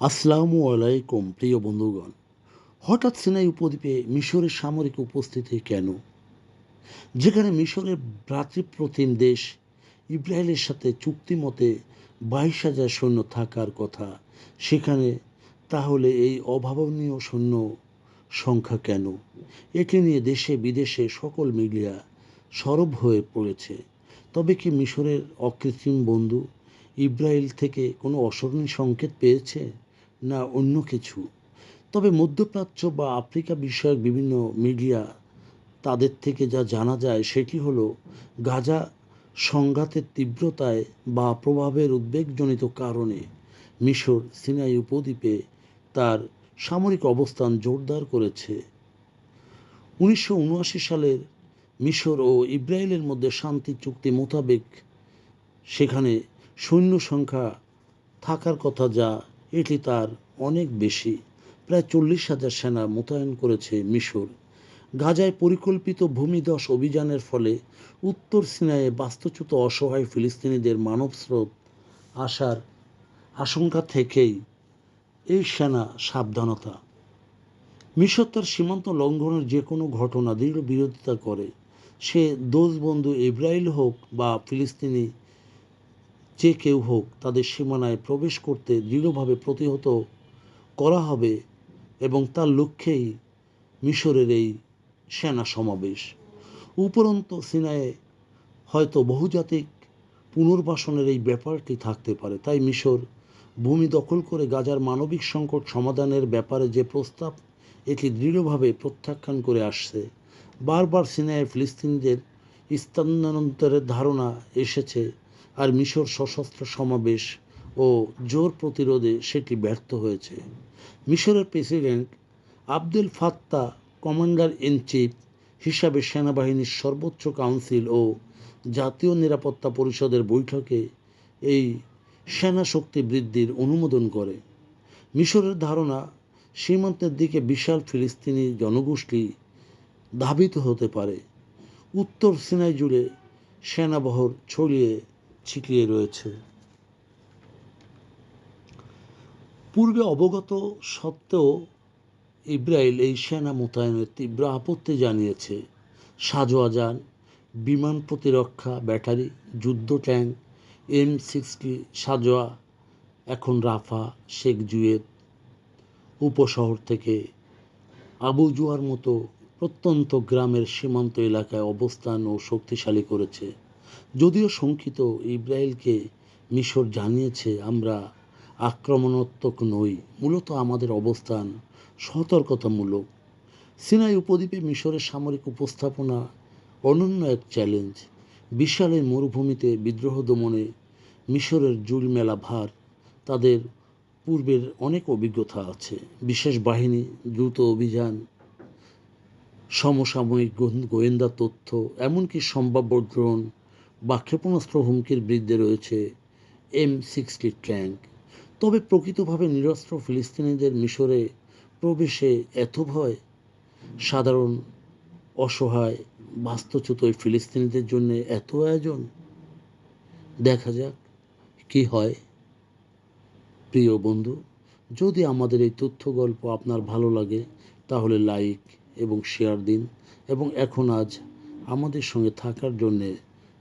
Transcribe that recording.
আসসালামু আলাইকুম, প্রিয় বন্ধুগণ। হঠাৎ সিনাই উপদ্বীপে মিশরের সামরিক উপস্থিতি কেন? যেখানে মিশরের ভ্রাতৃপ্রতিম দেশ ইসরায়েলের সাথে চুক্তি মতে বাইশ হাজার সৈন্য থাকার কথা, সেখানে তাহলে এই অভাবনীয় সৈন্য সংখ্যা কেন? এটি নিয়ে দেশে বিদেশে সকল মিডিয়া সরব হয়ে পড়েছে। তবে কি মিশরের অকৃত্রিম বন্ধু ইব্রাহিল থেকে কোনো অশরণী সংকেত পেয়েছে? না অন্য কিছু। তবে মধ্যপ্রাচ্য বা আফ্রিকা বিষয়ক বিভিন্ন মিডিয়া তাদের থেকে যা জানা যায় সেটি হলো, গাজা সংঘাতের তীব্রতায় বা প্রভাবের উদ্বেগজনিত কারণে মিশর সিনাই উপদ্বীপে তার সামরিক অবস্থান জোরদার করেছে। উনিশশো উনআশি সালের মিশর ও ইসরায়েলের মধ্যে শান্তি চুক্তি মোতাবেক সেখানে সৈন্য সংখ্যা থাকার কথা যা এটি তার অনেক বেশি। প্রায় চল্লিশ হাজার সেনা মোতায়েন করেছে মিশর। গাজায় পরিকল্পিত ভূমিধস অভিযানের ফলে উত্তর সিনাইয়ে বাস্তুচ্যুত অসহায় ফিলিস্তিনিদের মানব স্রোত আসার আশঙ্কা থেকেই এই সেনা সাবধানতা। মিশর তার সীমান্ত লঙ্ঘনের যে কোনো ঘটনা দৃঢ় বিরোধিতা করে। সে দোষবন্ধু ইব্রাহিল হোক বা ফিলিস্তিনি যে কেউ হোক তাদের সীমানায় প্রবেশ করতে দৃঢ়ভাবে প্রতিহত করা হবে এবং তার লক্ষ্যেই মিশরের এই সেনা সমাবেশ। উপরন্ত সিনায়ে হয়তো বহুজাতিক পুনর্বাসনের এই ব্যাপারটি থাকতে পারে। তাই মিশর ভূমি দখল করে গাজার মানবিক সংকট সমাধানের ব্যাপারে যে প্রস্তাব, এটি দৃঢ়ভাবে প্রত্যাখ্যান করে আসছে। বারবার সিনায়ে ফিলিস্তিনিদের স্থানান্তরের ধারণা এসেছে আর মিশর সশস্ত্র সমাবেশ ও জোর প্রতিরোধে সেটি ব্যর্থ হয়েছে। মিশরের president Abdul Fattah commander in chief হিসাবে সেনাবাহিনীর সর্বোচ্চ কাউন্সিল ও জাতীয় নিরাপত্তা পরিষদের বৈঠকে এই সেনা শক্তি বৃদ্ধির অনুমোদন করে। মিশরের ধারণা, সীমান্তের দিকে বিশাল ফিলিস্তিনি জনগোষ্ঠী ধাবিত হতে পারে। উত্তর সিনাই জুড়ে সেনাবহর ছড়িয়ে ছিটিয়ে রয়েছে। পূর্বে অবগত সত্ত্বেও ইব্রাহিল এই সেনা মোতায়েনের তীব্র আপত্তি জানিয়েছে। সাজোয়াজান বিমান প্রতিরক্ষা, ব্যাটারি, যুদ্ধ ট্যাঙ্ক, এম সিক্সটি সাজোয়া, এখন রাফা, শেখ জুয়েদ, উপশহর থেকে আবু জুয়ার মতো প্রত্যন্ত গ্রামের সীমান্ত এলাকায় অবস্থান ও শক্তিশালী করেছে। যদিও শঙ্কিত ইব্রাহিলকে মিশর জানিয়েছে, আমরা আক্রমণাত্মক নই। মূলত আমাদের অবস্থান সতর্কতামূলক। সিনাই উপদ্বীপে মিশরের সামরিক উপস্থাপনা অনন্য এক চ্যালেঞ্জ। বিশাল এই মরুভূমিতে বিদ্রোহ দমনে মিশরের জুল মেলা ভার তাদের পূর্বের অনেক অভিজ্ঞতা আছে। বিশেষ বাহিনী, দ্রুত অভিযান, সমসাময়িক গোয়েন্দা তথ্য, এমনকি সম্ভাব্য ড্রোন বা ক্ষেপণাস্ত্র হুমকির বৃদ্ধে রয়েছে এম সিক্সটি ট্যাঙ্ক। তবে প্রকৃতভাবে নিরস্ত্র ফিলিস্তিনিদের মিশরে প্রবেশে এত ভয়? সাধারণ অসহায়, বাস্তুচ্যুত ওই ফিলিস্তিনিদের জন্য এত আয়োজন? দেখা যাক কি হয়। প্রিয় বন্ধু, যদি আমাদের এই তথ্য গল্প আপনার ভালো লাগে, তাহলে লাইক এবং শেয়ার দিন এবং এখন আজ আমাদের সঙ্গে থাকার জন্যে